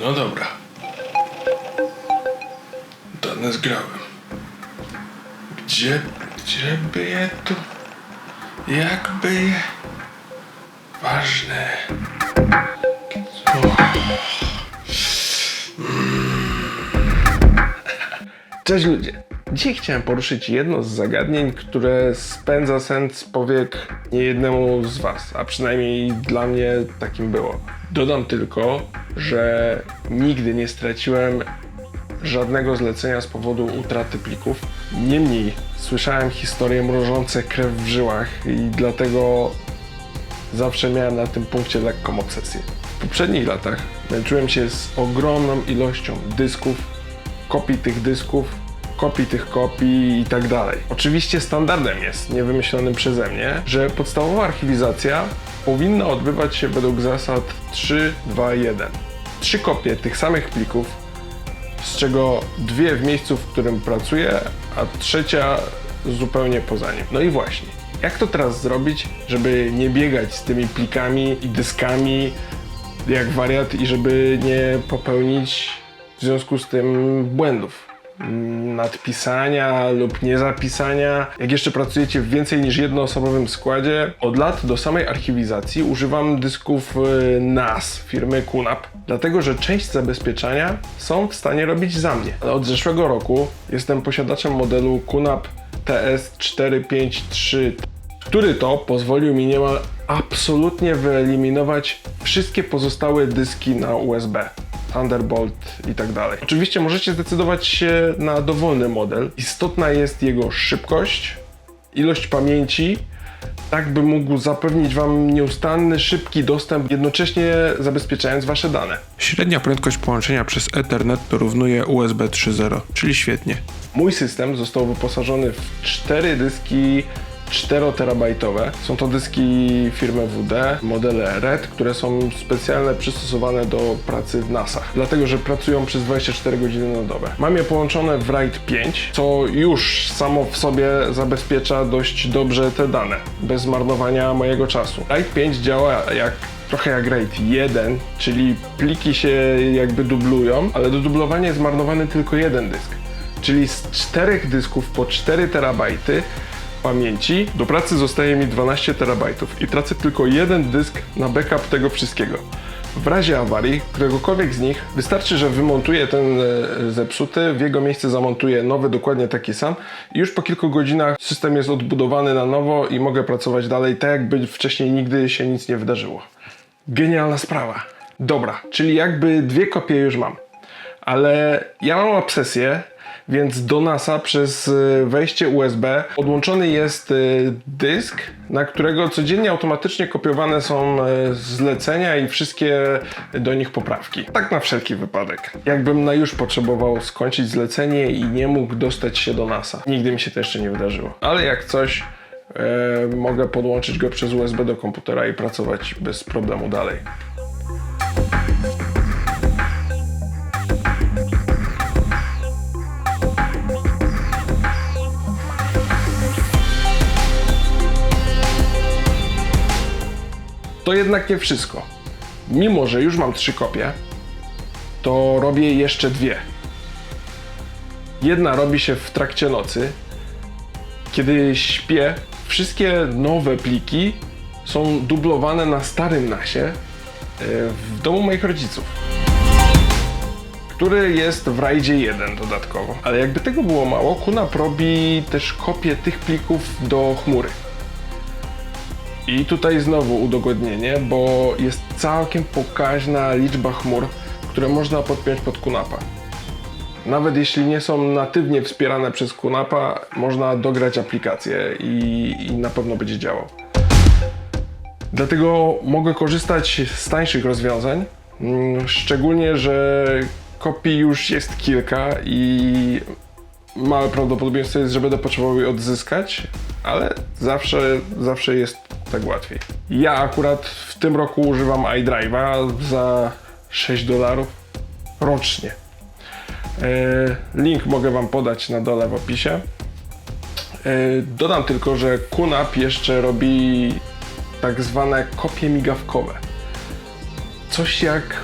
No dobra. Dane zgrałem. Gdzie, gdzie by je tu? Jakby je? Ważne. O. Cześć ludzie. Dzisiaj chciałem poruszyć jedno z zagadnień, które spędza sen z powiek niejednemu z Was, a przynajmniej dla mnie takim było. Dodam tylko, że nigdy nie straciłem żadnego zlecenia z powodu utraty plików. Niemniej słyszałem historie mrożące krew w żyłach i dlatego zawsze miałem na tym punkcie lekką obsesję. W poprzednich latach męczyłem się z ogromną ilością dysków, kopii tych dysków, kopii tych kopii i tak dalej. Oczywiście standardem jest, niewymyślonym przeze mnie, że podstawowa archiwizacja powinna odbywać się według zasad 3, 2, 1. Trzy kopie tych samych plików, z czego dwie w miejscu, w którym pracuję, a trzecia zupełnie poza nim. No i właśnie, jak to teraz zrobić, żeby nie biegać z tymi plikami i dyskami jak wariat i żeby nie popełnić w związku z tym błędów? Nadpisania lub niezapisania. Jak jeszcze pracujecie w więcej niż jednoosobowym składzie, od lat do samej archiwizacji używam dysków y, NAS firmy QNAP, dlatego że część zabezpieczania są w stanie robić za mnie. Ale od zeszłego roku jestem posiadaczem modelu QNAP TS453 który to pozwolił mi niemal absolutnie wyeliminować wszystkie pozostałe dyski na USB. Thunderbolt i tak dalej. Oczywiście możecie zdecydować się na dowolny model. Istotna jest jego szybkość, ilość pamięci, tak by mógł zapewnić Wam nieustanny, szybki dostęp, jednocześnie zabezpieczając Wasze dane. Średnia prędkość połączenia przez Ethernet dorównuje USB 3.0, czyli świetnie. Mój system został wyposażony w cztery dyski 4-terabajtowe. Są to dyski firmy WD, modele RED, które są specjalne, przystosowane do pracy w NASach, dlatego że pracują przez 24 godziny na dobę. Mam je połączone w RAID 5, co już samo w sobie zabezpiecza dość dobrze te dane, bez zmarnowania mojego czasu. RAID 5 działa jak trochę jak RAID 1, czyli pliki się jakby dublują, ale do dublowania jest zmarnowany tylko jeden dysk. Czyli z czterech dysków po 4 terabajty pamięci do pracy zostaje mi 12 terabajtów i tracę tylko jeden dysk na backup tego wszystkiego. W razie awarii któregokolwiek z nich wystarczy, że wymontuję ten e, zepsuty, w jego miejsce zamontuję nowy, dokładnie taki sam i już po kilku godzinach system jest odbudowany na nowo i mogę pracować dalej tak jakby wcześniej nigdy się nic nie wydarzyło. Genialna sprawa. Dobra, czyli jakby dwie kopie już mam. Ale ja mam obsesję, więc do NASA przez y, wejście USB podłączony jest y, dysk, na którego codziennie automatycznie kopiowane są y, zlecenia i wszystkie do nich poprawki. Tak na wszelki wypadek. Jakbym na już potrzebował skończyć zlecenie i nie mógł dostać się do NASA. Nigdy mi się to jeszcze nie wydarzyło. Ale jak coś, e, mogę podłączyć go przez USB do komputera i pracować bez problemu dalej. To jednak nie wszystko. Mimo, że już mam trzy kopie, to robię jeszcze dwie. Jedna robi się w trakcie nocy. Kiedy śpię, wszystkie nowe pliki są dublowane na starym nasie e, w domu moich rodziców. Który jest w rajdzie 1 dodatkowo. Ale jakby tego było mało, Kunap robi też kopię tych plików do chmury. I tutaj znowu udogodnienie, bo jest całkiem pokaźna liczba chmur, które można podpiąć pod Kunapa. Nawet jeśli nie są natywnie wspierane przez Kunapa, można dograć aplikację i, i na pewno będzie działał. Dlatego mogę korzystać z tańszych rozwiązań, mm, szczególnie, że kopii już jest kilka i małe prawdopodobieństwo jest, że będę potrzebował je odzyskać, ale zawsze, zawsze jest tak łatwiej. Ja akurat w tym roku używam iDrive'a za 6 dolarów rocznie. E, Link mogę Wam podać na dole w opisie. Yy, Dodam tylko, że QNAP jeszcze robi tak zwane kopie migawkowe. Coś jak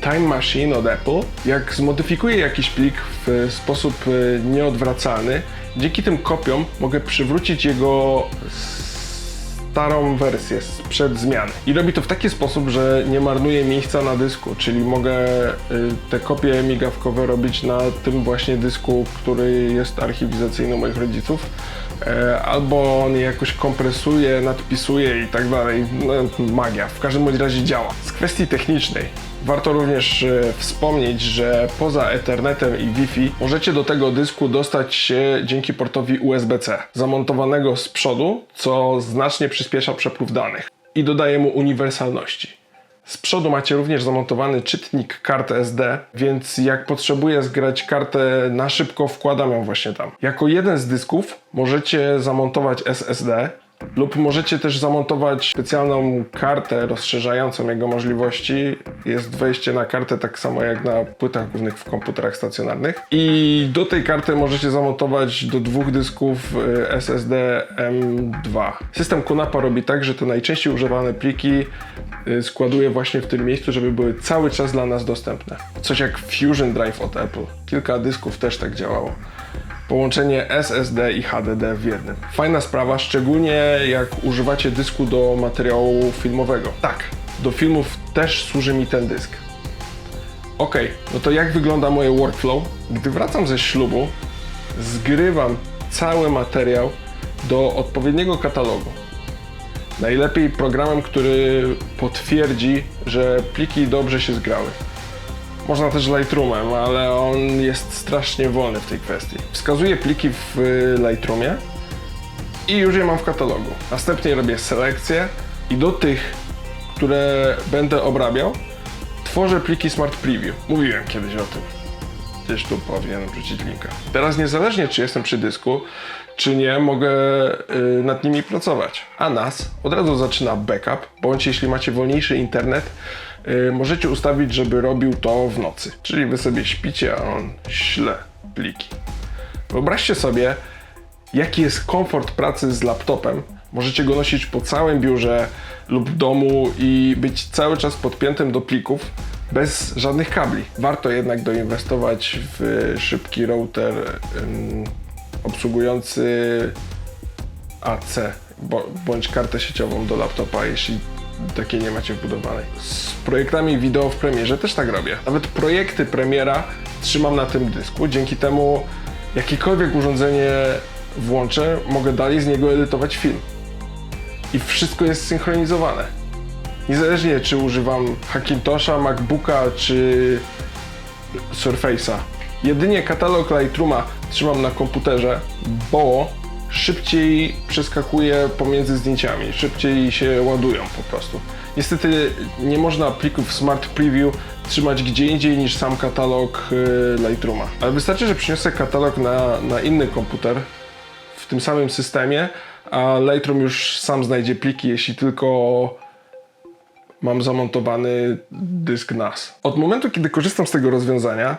Time Machine od Apple, jak zmodyfikuję jakiś plik w sposób y, nieodwracalny, dzięki tym kopiom mogę przywrócić jego starą wersję sprzed zmiany. I robi to w taki sposób, że nie marnuje miejsca na dysku, czyli mogę y, te kopie migawkowe robić na tym właśnie dysku, który jest archiwizacyjny moich rodziców. E, Albo on jakoś kompresuje, nadpisuje i tak dalej. No, magia. W każdym razie działa. Z kwestii technicznej Warto również e, wspomnieć, że poza Ethernetem i Wi-Fi możecie do tego dysku dostać się dzięki portowi USB-C, zamontowanego z przodu, co znacznie przyspiesza przepływ danych i dodaje mu uniwersalności. Z przodu macie również zamontowany czytnik kart SD, więc jak potrzebuję zgrać kartę na szybko, wkładam ją właśnie tam. Jako jeden z dysków możecie zamontować SSD, lub możecie też zamontować specjalną kartę rozszerzającą jego możliwości. Jest wejście na kartę tak samo jak na płytach głównych w komputerach stacjonarnych. I do tej karty możecie zamontować do dwóch dysków y, SSD M2. System QNAPA robi tak, że te najczęściej używane pliki y, składuje właśnie w tym miejscu, żeby były cały czas dla nas dostępne. Coś jak Fusion Drive od Apple. Kilka dysków też tak działało połączenie SSD i HDD w jednym. Fajna sprawa, szczególnie jak używacie dysku do materiału filmowego. Tak, do filmów też służy mi ten dysk. Ok, no to jak wygląda moje workflow? Gdy wracam ze ślubu, zgrywam cały materiał do odpowiedniego katalogu. Najlepiej programem, który potwierdzi, że pliki dobrze się zgrały. Można też Lightroomem, ale on jest strasznie wolny w tej kwestii. Wskazuję pliki w Lightroomie i już je mam w katalogu. Następnie robię selekcję i do tych, które będę obrabiał, tworzę pliki Smart Preview. Mówiłem kiedyś o tym. Gdzieś tu powinienem wrzucić linka. Teraz niezależnie czy jestem przy dysku, czy nie, mogę y, nad nimi pracować. A NAS od razu zaczyna backup, bądź jeśli macie wolniejszy internet, y, możecie ustawić, żeby robił to w nocy. Czyli wy sobie śpicie, a on śle pliki. Wyobraźcie sobie, jaki jest komfort pracy z laptopem. Możecie go nosić po całym biurze lub domu i być cały czas podpiętym do plików bez żadnych kabli. Warto jednak doinwestować w szybki router obsługujący AC bądź kartę sieciową do laptopa, jeśli takiej nie macie wbudowanej. Z projektami wideo w Premierze też tak robię. Nawet projekty Premiera trzymam na tym dysku. Dzięki temu jakiekolwiek urządzenie włączę, mogę dalej z niego edytować film. I wszystko jest synchronizowane. Niezależnie czy używam Hackintosha, MacBooka czy Surface'a. Jedynie katalog Lightrooma trzymam na komputerze, bo szybciej przeskakuje pomiędzy zdjęciami, szybciej się ładują po prostu. Niestety nie można plików Smart Preview trzymać gdzie indziej niż sam katalog y, Lightrooma. Ale wystarczy, że przyniosę katalog na, na inny komputer w tym samym systemie, a Lightroom już sam znajdzie pliki, jeśli tylko mam zamontowany dysk NAS. Od momentu, kiedy korzystam z tego rozwiązania,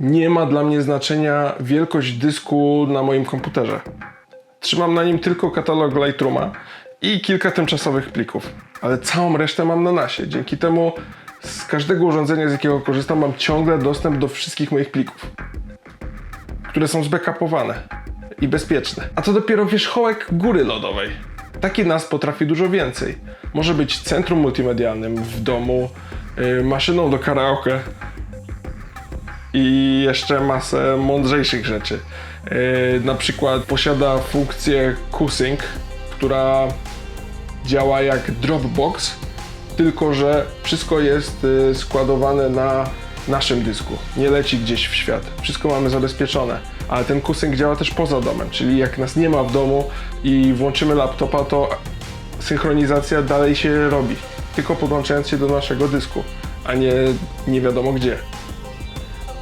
nie ma dla mnie znaczenia wielkość dysku na moim komputerze. Trzymam na nim tylko katalog Lightrooma i kilka tymczasowych plików, ale całą resztę mam na NASie. Dzięki temu z każdego urządzenia, z jakiego korzystam, mam ciągle dostęp do wszystkich moich plików, które są zbackupowane i bezpieczne. A to dopiero wierzchołek góry lodowej. Taki NAS potrafi dużo więcej. Może być centrum multimedialnym w domu, yy, maszyną do karaoke i jeszcze masę mądrzejszych rzeczy. Yy, na przykład posiada funkcję QSync, która działa jak Dropbox, tylko że wszystko jest y, składowane na naszym dysku. Nie leci gdzieś w świat. Wszystko mamy zabezpieczone. Ale ten QSync działa też poza domem, czyli jak nas nie ma w domu i włączymy laptopa, to synchronizacja dalej się robi. Tylko podłączając się do naszego dysku, a nie nie wiadomo gdzie.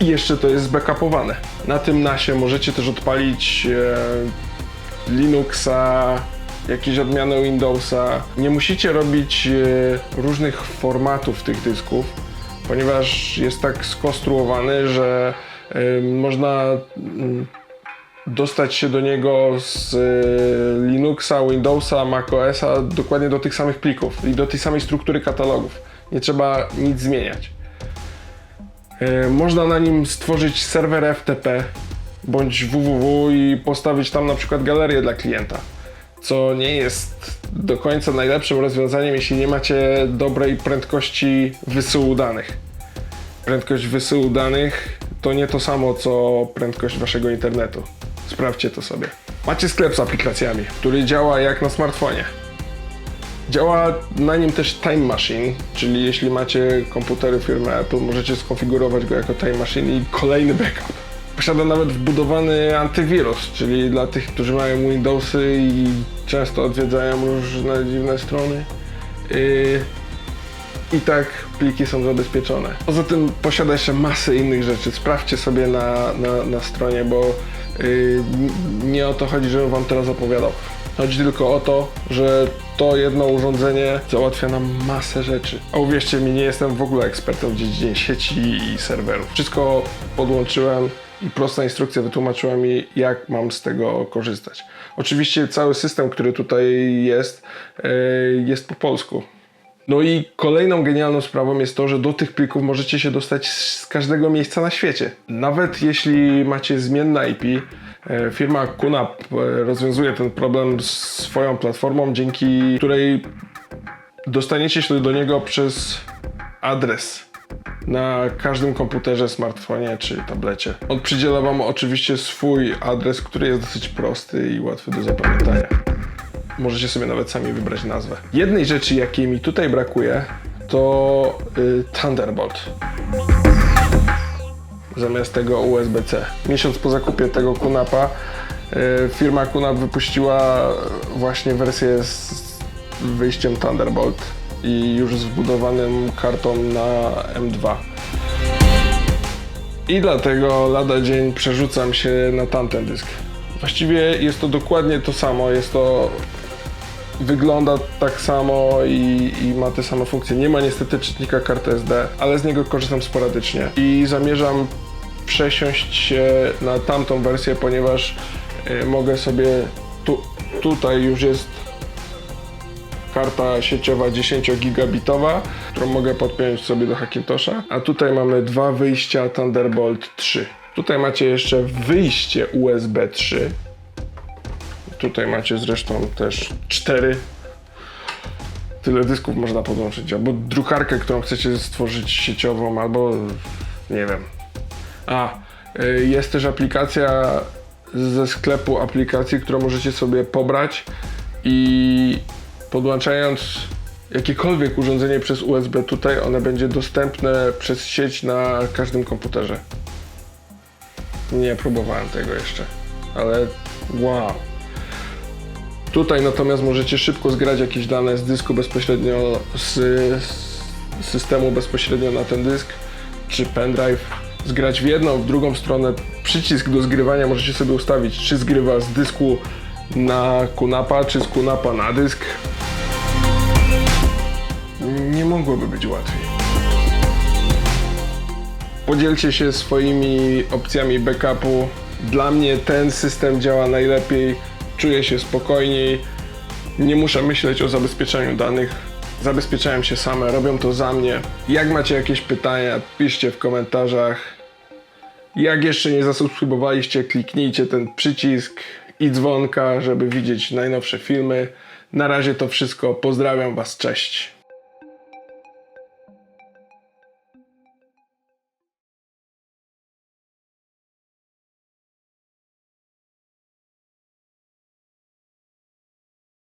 I jeszcze to jest backupowane. Na tym nasie możecie też odpalić e, Linuxa, jakieś odmiany Windowsa. Nie musicie robić e, różnych formatów tych dysków, ponieważ jest tak skonstruowany, że e, można mm, dostać się do niego z y, Linuxa, Windowsa, macOSa dokładnie do tych samych plików i do tej samej struktury katalogów. Nie trzeba nic zmieniać. Y, Można na nim stworzyć serwer FTP bądź www i postawić tam na przykład galerię dla klienta, co nie jest do końca najlepszym rozwiązaniem, jeśli nie macie dobrej prędkości wysyłu danych. Prędkość wysyłu danych to nie to samo co prędkość waszego internetu. Sprawdźcie to sobie. Macie sklep z aplikacjami, który działa jak na smartfonie. Działa na nim też Time Machine, czyli jeśli macie komputery firmy Apple, możecie skonfigurować go jako Time Machine i kolejny backup. Posiada nawet wbudowany antywirus, czyli dla tych, którzy mają Windowsy i często odwiedzają różne dziwne strony. Yy, i tak pliki są zabezpieczone. Poza tym posiada jeszcze masę innych rzeczy. Sprawdźcie sobie na, na, na stronie, bo yy, nie o to chodzi, żebym wam teraz opowiadał. Chodzi tylko o to, że to jedno urządzenie załatwia nam masę rzeczy. A uwierzcie mi, nie jestem w ogóle ekspertem w dziedzinie sieci i serwerów. Wszystko podłączyłem i prosta instrukcja wytłumaczyła mi, jak mam z tego korzystać. Oczywiście cały system, który tutaj jest, yy, jest po polsku. No i kolejną genialną sprawą jest to, że do tych plików możecie się dostać z każdego miejsca na świecie. Nawet jeśli macie zmienne IP, e, firma QNAP e, rozwiązuje ten problem swoją platformą, dzięki której dostaniecie się do niego przez adres na każdym komputerze, smartfonie czy tablecie. On przydziela wam oczywiście swój adres, który jest dosyć prosty i łatwy do zapamiętania. Możecie sobie nawet sami wybrać nazwę. Jednej rzeczy, jakiej mi tutaj brakuje, to y, Thunderbolt. Zamiast tego USB-C. Miesiąc po zakupie tego Kunapa, y, firma Kunap wypuściła właśnie wersję z wyjściem Thunderbolt i już z wbudowanym kartą na M2. I dlatego lada dzień przerzucam się na tamten dysk. Właściwie jest to dokładnie to samo, jest to wygląda tak samo i, i ma te same funkcje. Nie ma niestety czytnika karty SD, ale z niego korzystam sporadycznie i zamierzam przesiąść się na tamtą wersję, ponieważ y, mogę sobie tu, tutaj już jest karta sieciowa 10 gigabitowa, którą mogę podpiąć sobie do Hackintosha, a tutaj mamy dwa wyjścia Thunderbolt 3. Tutaj macie jeszcze wyjście USB 3, Tutaj macie zresztą też cztery. Tyle dysków można podłączyć, albo drukarkę, którą chcecie stworzyć sieciową, albo nie wiem. A, y, jest też aplikacja ze sklepu aplikacji, którą możecie sobie pobrać i podłączając jakiekolwiek urządzenie przez USB tutaj, one będzie dostępne przez sieć na każdym komputerze. Nie próbowałem tego jeszcze, ale wow. Tutaj natomiast możecie szybko zgrać jakieś dane z dysku bezpośrednio z, z systemu bezpośrednio na ten dysk, czy pendrive. Zgrać w jedną, w drugą stronę. Przycisk do zgrywania możecie sobie ustawić, czy zgrywa z dysku na kunapa, czy z kunapa na dysk. Nie mogłoby być łatwiej. Podzielcie się swoimi opcjami backupu. Dla mnie ten system działa najlepiej, czuję się spokojniej, nie muszę myśleć o zabezpieczeniu danych. Zabezpieczają się same, robią to za mnie. Jak macie jakieś pytania, piszcie w komentarzach. Jak jeszcze nie zasubskrybowaliście, kliknijcie ten przycisk i dzwonka, żeby widzieć najnowsze filmy. Na razie to wszystko. Pozdrawiam Was, cześć.